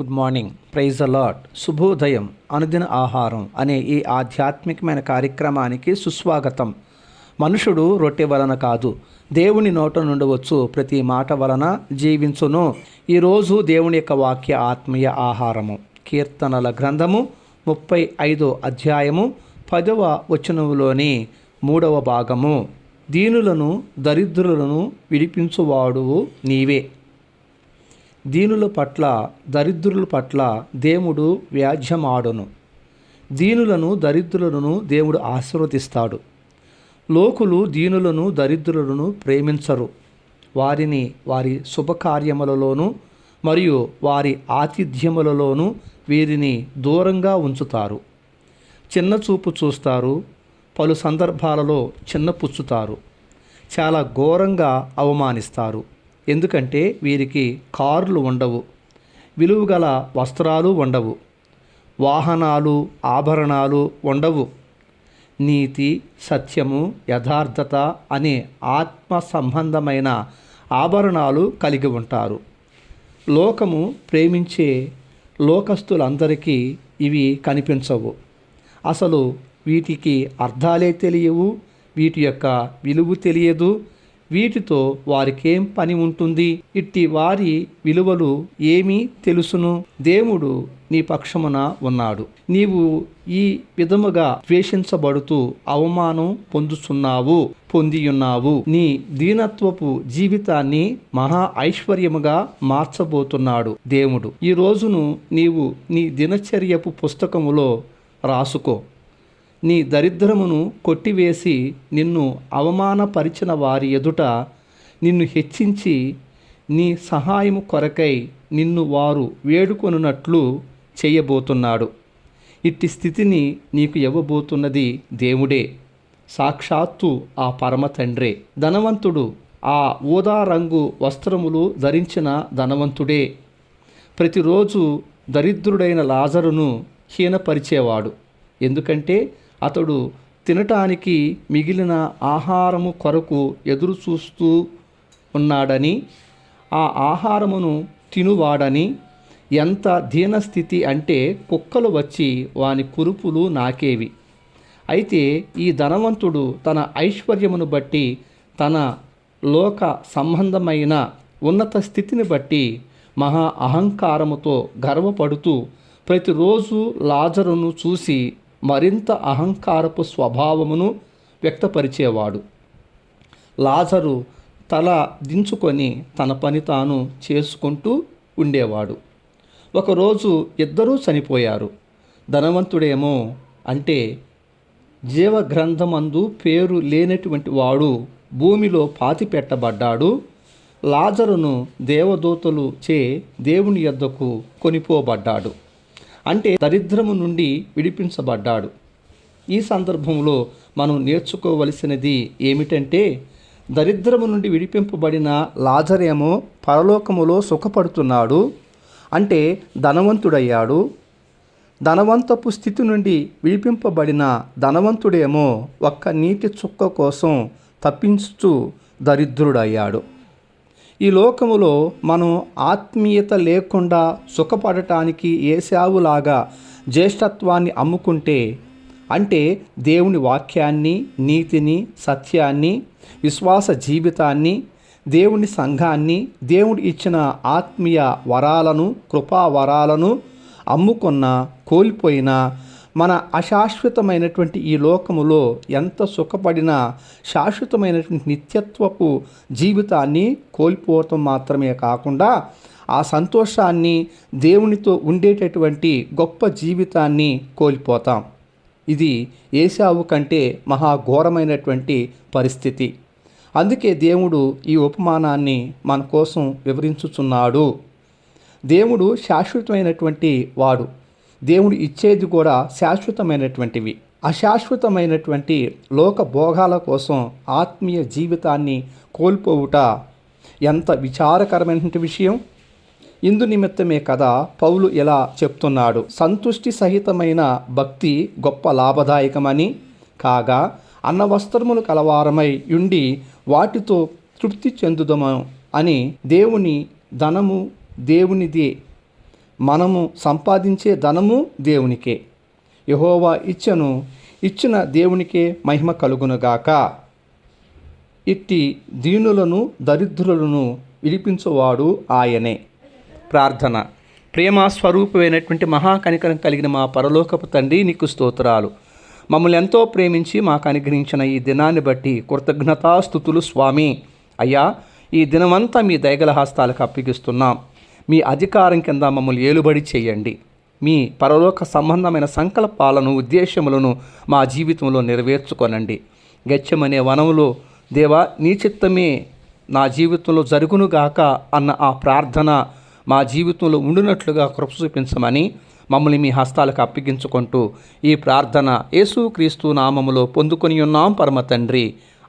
Good morning praise allot శుభోదయం. అనుదిన ఆహారం అనే ఈ ఆధ్యాత్మికమైన కార్యక్రమానికి సుస్వాగతం. మనుషుడు రొట్టె వలన కాదు దేవుని నోట నుండి వచ్చు ప్రతి మాట వలన జీవించును. ఈరోజు దేవుని యొక్క వాక్య ఆత్మీయ ఆహారము. కీర్తనల గ్రంథము ముప్పై ఐదో అధ్యాయము పదవ వచనములోని మూడవ భాగము. దీనులను దరిద్రులను విడిపించువాడువు నీవే. దీనుల పట్ల దరిద్రుల పట్ల దేవుడు వ్యాజ్యమాడును. దీనులను దరిద్రులను దేవుడు ఆశీర్వదిస్తాడు. లోకులు దీనులను దరిద్రులను ప్రేమించరు. వారిని వారి శుభకార్యములలోనూ మరియు వారి ఆతిథ్యములలోనూ వీరిని దూరంగా ఉంచుతారు. చిన్న చూపు చూస్తారు పలు సందర్భాలలో చిన్నపుచ్చుతారు చాలా ఘోరంగా అవమానిస్తారు. ఎందుకంటే వీరికి కార్లు ఉండవు విలువగల వస్త్రాలు ఉండవు వాహనాలు ఆభరణాలు ఉండవు. నీతి సత్యము యథార్థత అనే ఆత్మ సంబంధమైన ఆభరణాలు కలిగి ఉంటారు. లోకము ప్రేమించే లోకస్తులందరికీ ఇవి కనిపించవు. అసలు వీటికి అర్థాలే తెలియవు వీటి యొక్క విలువ తెలియదు వీటితో వారికేం పని ఉంటుంది? ఇట్టి వారి విలువలు ఏమీ తెలుసును? దేవుడు నీ పక్షమున ఉన్నాడు. నీవు ఈ విధముగా ద్వేషించబడుతూ అవమానం పొందుతున్నావు పొందియున్నావు. నీ దీనత్వపు జీవితాన్ని మహా ఐశ్వర్యముగా మార్చబోతున్నాడు దేవుడు. ఈ రోజును నీవు నీ దినచర్యపు పుస్తకములో రాసుకో. నీ దరిద్రమును కొట్టివేసి నిన్ను అవమానపరిచిన వారి ఎదుట నిన్ను హెచ్చించి నీ సహాయము కొరకై నిన్ను వారు వేడుకొనున్నట్లు చేయబోతున్నాడు. ఇట్టి స్థితిని నీకు ఇవ్వబోతున్నది దేవుడే. సాక్షాత్తు ఆ పరమ తండ్రే. ధనవంతుడు ఆ ఊదా రంగు వస్త్రములు ధరించిన ధనవంతుడే. ప్రతిరోజు దరిద్రుడైన లాజరును హీనపరిచేవాడు. ఎందుకంటే అతడు తినటానికి మిగిలిన ఆహారము కొరకు ఎదురు చూస్తూ ఉన్నాడని ఆ ఆహారమును తినువాడని ఎంత దీనస్థితి అంటే కుక్కలు వచ్చి వాని కురుపులు నాకేవి. అయితే ఈ ధనవంతుడు తన ఐశ్వర్యమును బట్టి తన లోక సంబంధమైన ఉన్నత స్థితిని బట్టి మహా అహంకారముతో గర్వపడుతూ ప్రతిరోజు లాజరును చూసి మరింత అహంకారపు స్వభావమును వ్యక్తపరిచేవాడు. లాజరు తల దించుకొని తన పని తాను చేసుకుంటూ ఉండేవాడు. ఒకరోజు ఇద్దరూ చనిపోయారు. ధనవంతుడేమో అంటే జీవగ్రంథమందు పేరు లేనటువంటి వాడు భూమిలో పాతి పెట్టబడ్డాడు లాజరును దేవదూతలు చే దేవుని యొద్దకు కొనిపోబడ్డాడు. అంటే దరిద్రము నుండి విడిపించబడ్డాడు. ఈ సందర్భంలో మనం నేర్చుకోవలసినది ఏమిటంటే దరిద్రము నుండి విడిపింపబడిన లాజరేమో పరలోకములో సుఖపడుతున్నాడు అంటే ధనవంతుడయ్యాడు. ధనవంతపు స్థితి నుండి విడిపింపబడిన ధనవంతుడేమో ఒక్క నీటి చుక్క కోసం తప్పించుచు దరిద్రుడయ్యాడు. ఈ లోకములో మనం ఆత్మీయత లేకుండా సుఖపడటానికి ఏసావులాగా జ్యేష్ఠత్వాన్ని అమ్ముకుంటే అంటే దేవుని వాక్యాన్ని నీతిని సత్యాన్ని విశ్వాస జీవితాన్ని దేవుని సంఘాన్ని దేవుడు ఇచ్చిన ఆత్మీయ వరాలను కృపా వరాలను అమ్ముకున్న కోల్పోయిన మన అశాశ్వతమైనటువంటి ఈ లోకములో ఎంత సుఖపడినా శాశ్వతమైనటువంటి నిత్యత్వపు జీవితాన్ని కోల్పోవటం మాత్రమే కాకుండా ఆ సంతోషాన్ని దేవునితో ఉండేటటువంటి గొప్ప జీవితాన్ని కోల్పోతాం. ఇది ఏసావు కంటే మహాఘోరమైనటువంటి పరిస్థితి. అందుకే దేవుడు ఈ ఉపమానాన్ని మన కోసం వివరించుచున్నాడు. దేవుడు శాశ్వతమైనటువంటి వాడు. దేవుడు ఇచ్చేది కూడా శాశ్వతమైనటువంటివి. అశాశ్వతమైనటువంటి లోక భోగాల కోసం ఆత్మీయ జీవితాన్ని కోల్పోవుట ఎంత విచారకరమైనటువంటి విషయం? ఇందు నిమిత్తమే కదా పౌలు ఇలా చెప్తున్నాడు. సంతుష్టి సహితమైన భక్తి గొప్ప లాభదాయకమని. కాగా అన్న వస్త్రములు కలవారమై ఉండి వాటితో తృప్తి చెందుదము అని దేవుని ధనము దేవునిదే మనము సంపాదించే ధనము దేవునికే. యహోవా ఇచ్చను ఇచ్చిన దేవునికే మహిమ కలుగునుగాక. ఇట్టి దీనులను దరిద్రులను విడిపించువాడు ఆయనే. ప్రార్థన. ప్రేమ స్వరూపమైనటువంటి మహాకనికరం కలిగిన మా పరలోకపు తండ్రి నీకు స్తోత్రాలు. మమ్మల్ని ఎంతో ప్రేమించి మాకు అనుగ్రహించిన ఈ దినాన్ని బట్టి కృతజ్ఞతాస్థుతులు స్వామి. అయ్యా ఈ దినమంతా మీ దయగల హస్తాలకు అప్పగిస్తున్నాం. మీ అధికారం కింద మమ్మల్ని ఏలుబడి చేయండి. మీ పరలోక సంబంధమైన సంకల్పాలను ఉద్దేశములను మా జీవితంలో నెరవేర్చుకొనండి. గచ్చమనే వనములో దేవా నీ చిత్తమే నా జీవితంలో జరుగునుగాక అన్న ఆ ప్రార్థన మా జీవితంలో ఉండినట్లుగా కృప చూపించమని మమ్మల్ని మీ హస్తాలకు అప్పగించుకుంటూ ఈ ప్రార్థన యేసుక్రీస్తు నామములో పొందుకొని ఉన్నాం పరమ తండ్రి.